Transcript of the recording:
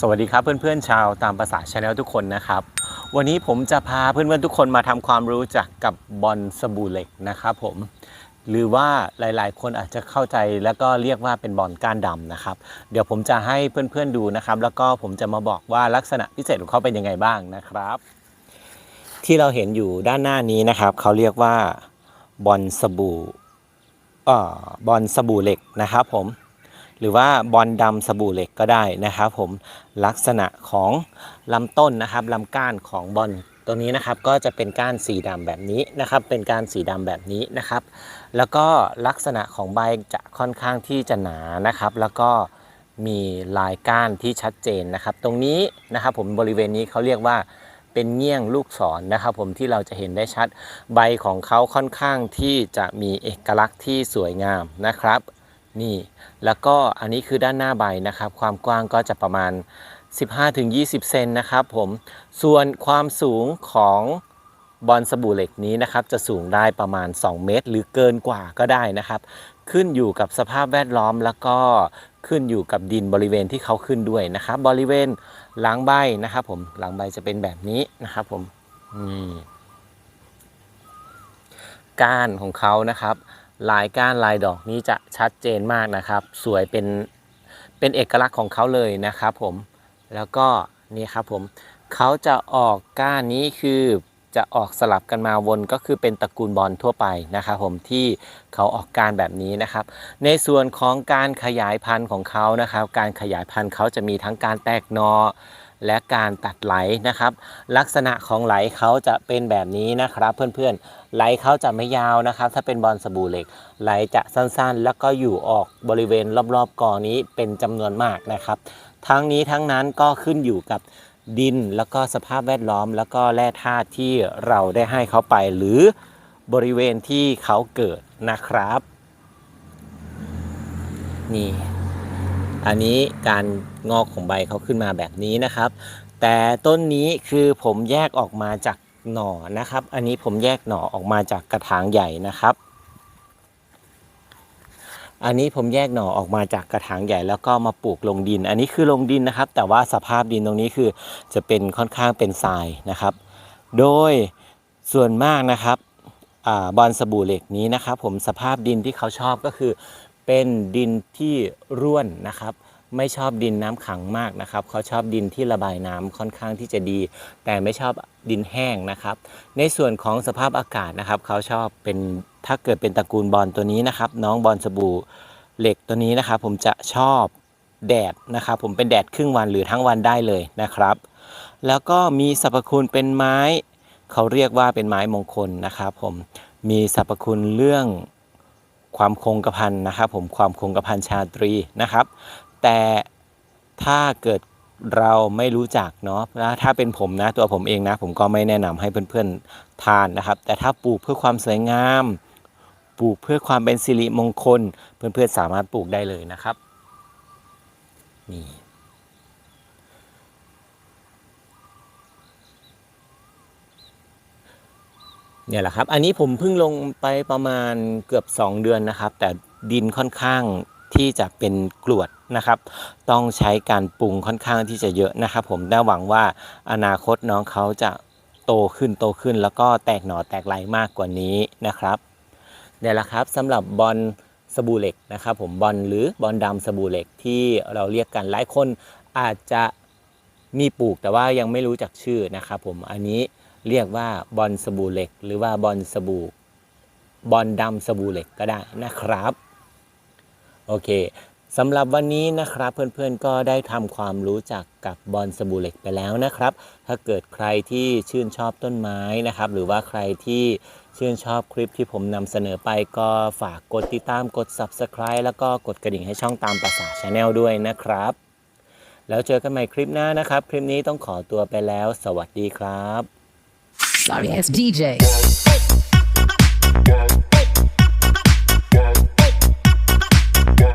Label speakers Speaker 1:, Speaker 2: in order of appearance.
Speaker 1: สวัสดีครับเพื่อนๆชาวตามภาษาชาแนลทุกคนนะครับ วันนี้ผมจะพาเพื่อนๆทุกคนมาทำความรู้จักกับบอลสบู่เหล็กนะครับผมหรือว่าหลายๆ คนอาจจะเข้าใจแล้วก็เรียกว่าเป็นบอลก้านดำนะครับ เดี๋ยวผมจะให้เพื่อนๆดูนะครับ แล้วก็ผมจะมาบอกว่าลักษณะพิเศษของเขาเป็นยังไงบ้างนะครับ ที่เราเห็นอยู่ด้านหน้านี้นะครับเขาเรียกว่าบอลสบู่เอ่อบอลสบู่เหล็กนะครับผม หรือว่าบอลดำสบู่เหล็กก็ได้นะครับ ผมลักษณะของลำต้นนะครับลำก้านของบอลตัวนี้นะครับก็จะเป็นก้านสีดำแบบนี้นะครับ เป็นก้านสีดำแบบนี้นะครับ แล้วก็ลักษณะของใบจะค่อนข้างที่จะหนานะครับ แล้วก็มีลายก้านที่ชัดเจนนะครับ ตรงนี้นะครับผมบริเวณนี้เขาเรียกว่าเป็นเงี้ยงลูกศรนะครับ ผมที่เราจะเห็นได้ชัดใบของเขาค่อนข้างที่จะมีเอกลักษณ์ที่สวยงามนะครับ นี่แล้วก็อันนี้คือด้านหน้าใบนะครับ ความกว้างก็จะประมาณ 15-20 เซนนะครับผมส่วนความสูงของบอลสบู่เหล็กนี้นะครับจะสูงได้ประมาณ 2 เมตร หรือเกินกว่าก็ได้นะครับ ขึ้นอยู่กับสภาพแวดล้อมแล้วก็ขึ้นอยู่กับดินบริเวณที่เขาขึ้นด้วยนะครับ บริเวณหลังใบนะครับ ผมหลังใบจะเป็นแบบนี้นะครับผมนี่ก้านของเขานะครับ ลายก้านลายดอกนี้จะชัดเจนมากนะครับ สวยเป็นเป็นเอกลักษณ์ของเขาเลยนะครับผมแล้วก็นี่ครับผมเขาจะออกก้านนี้คือ จะออกสลับกันมาวนก็คือเป็นตระกูลบอลทั่วไปนะครับผมที่เขาออกการแบบนี้นะครับ ในส่วนของการขยายพันธุ์ของเขานะครับ การขยายพันธุ์เขาจะมีทั้งการแตกหนอและการตัดไหลนะครับ ลักษณะของไหลเขาจะเป็นแบบนี้นะครับ เพื่อนๆไหลเขาจะไม่ยาวนะครับ ถ้าเป็นบอลสบู่เหล็ก ไหลจะสั้นๆ แล้วก็อยู่ออกบริเวณรอบๆกอนี้เป็นจำนวนมากนะครับ ทั้งนี้ทั้งนั้นก็ขึ้นอยู่กับ ดินแล้วก็สภาพแวดล้อม แล้วก็แร่ธาตุที่เราได้ให้เขาไปหรือบริเวณที่เขาเกิดนะครับ นี่ อันนี้การงอกของใบเขาขึ้นมาแบบนี้นะครับ แต่ต้นนี้คือผมแยกออกมาจากหน่อนะครับ อันนี้ผมแยกหน่อออกมาจากกระถางใหญ่นะครับ อันนี้ผมแยกหน่อออกมาจากกระถางใหญ่แล้วก็มาปลูกลงดิน อันนี้คือลงดินนะครับ แต่ว่าสภาพดินตรงนี้คือจะเป็นค่อนข้างเป็นทรายนะครับ โดยส่วนมากนะครับอบอลสบู่เหล็กนี้นะครับ ผมสภาพดินที่เขาชอบก็คือ เป็นดินที่ร่วนนะครับ ไม่ชอบดินน้ำขังมากนะครับ เขาชอบดินที่ระบายน้ำค่อนข้างที่จะดี แต่ไม่ชอบดินแห้งนะครับ ในส่วนของสภาพอากาศนะครับ เขาชอบเป็น ถ้าเกิดเป็นตระกูลบอลตัวนี้นะครับ น้องบอลสบู่เหล็กตัวนี้นะครับ ผมจะชอบแดดนะครับ ผมเป็นแดดครึ่งวันหรือทั้งวันได้เลยนะครับ แล้วก็มีสรรพคุณเป็นไม้ เขาเรียกว่าเป็นไม้มงคลนะครับ ผมมีสรรพคุณเรื่องความคงกระพันนะครับผมความคงกระพันชาตรีนะครับ แต่ถ้าเกิดเราไม่รู้จักเนาะถ้าเป็นผมนะตัวผมเองนะ ผมก็ไม่แนะนำให้เพื่อนๆทานนะครับ แต่ถ้าปลูกเพื่อความสวยงาม ปลูกเพื่อความเป็นสิริมงคล เพื่อนๆสามารถปลูกได้เลยนะครับนี่เนี่ยแหละครับ อันนี้ผมเพิ่งลงไปประมาณเกือบ 2 เดือนนะครับ แต่ดินค่อนข้างที่จะเป็นกรวดนะครับ ต้องใช้การปรุงค่อนข้างที่จะเยอะนะครับ ผมได้หวังว่าอนาคตน้องเขาจะโตขึ้นโตขึ้น แล้วก็แตกหน่อแตกไหลมากกว่านี้นะครับ เนี่ยแหละครับสำหรับบอลสบู่เหล็กนะครับผมบอลหรือบอลดำสบู่เหล็กที่เราเรียกกันหลายคนอาจจะมีปลูกแต่ว่ายังไม่รู้จักชื่อนะครับผมอันนี้เรียกว่าบอลสบู่เหล็ก หรือว่าบอลสบู่บอลดำสบู่เหล็กก็ได้นะครับโอเคสำหรับวันนี้นะครับเพื่อนๆก็ได้ทำความรู้จักกับบอลสบู่เหล็กไปแล้วนะครับ ถ้าเกิดใครที่ชื่นชอบต้นไม้นะครับ หรือว่าใครที่ ชื่นชอบคลิปที่ผมนำเสนอไปก็ฝากกดติดตามกด subscribe แล้วก็กดกระดิ่งให้ช่องตามภาษาชาแนลด้วยนะครับ แล้วเจอกันใหม่คลิปหน้านะครับ คลิปนี้ต้องขอตัวไปแล้ว สวัสดีครับ
Speaker 2: Sorry, as DJ.